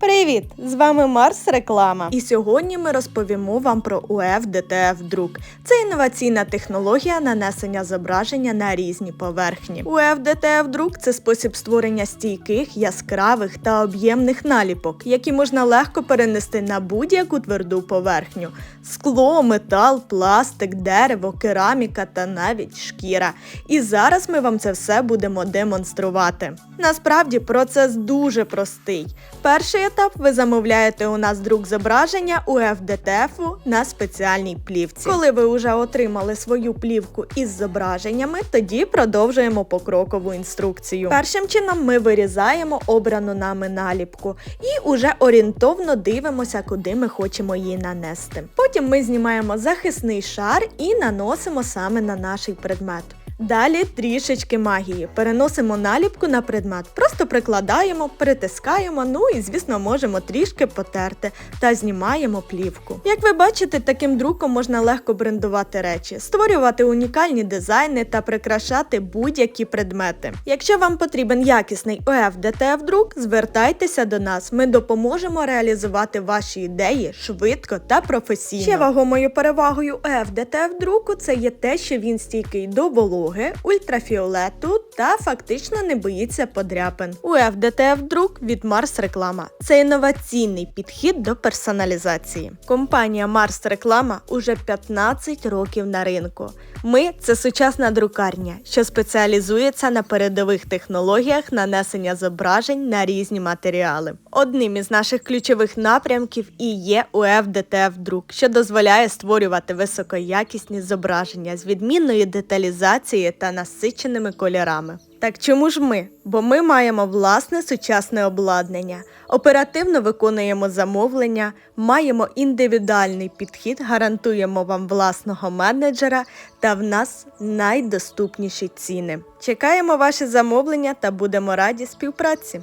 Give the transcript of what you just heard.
Привіт! З вами Марс Реклама. І сьогодні ми розповімо вам про УФ ДТФ друк. Це інноваційна технологія нанесення зображення на різні поверхні. УФ ДТФ друк це спосіб створення стійких, яскравих та об'ємних наліпок, які можна легко перенести на будь-яку тверду поверхню: скло, метал, пластик, дерево, кераміка та навіть шкіра. І зараз ми вам це все будемо демонструвати. Насправді процес дуже простий. Перший етап ви замовляєте у нас друк зображення УФ-ДТФ на спеціальній плівці. Коли ви вже отримали свою плівку із зображеннями, тоді продовжуємо покрокову інструкцію. Першим чином ми вирізаємо обрану нами наліпку і уже орієнтовно дивимося, куди ми хочемо її нанести. Потім ми знімаємо захисний шар і наносимо саме на наш предмет. Далі трішечки магії. Переносимо наліпку на предмет, просто прикладаємо, притискаємо, ну і звісно можемо трішки потерти та знімаємо плівку. Як ви бачите, таким друком можна легко брендувати речі, створювати унікальні дизайни та прикрашати будь-які предмети. Якщо вам потрібен якісний ОФ ДТФ друк, звертайтеся до нас. Ми допоможемо реалізувати ваші ідеї швидко та професійно. Ще вагомою перевагою ОФ ДТФ друку це є те, що він стійкий до вологи, ультрафіолету та фактично не боїться подряпин. УФ ДТФ друк від Марс Реклама. Це інноваційний підхід до персоналізації. Компанія Марс Реклама уже 15 років на ринку. Ми це сучасна друкарня, що спеціалізується на передових технологіях нанесення зображень на різні матеріали. Одним із наших ключових напрямків і є УФ ДТФ друк, що дозволяє створювати високоякісні зображення з відмінною деталізацією та насиченими кольорами. Так чому ж ми? Бо ми маємо власне сучасне обладнання, оперативно виконуємо замовлення, маємо індивідуальний підхід, гарантуємо вам власного менеджера та в нас найдоступніші ціни. Чекаємо ваші замовлення та будемо раді співпраці.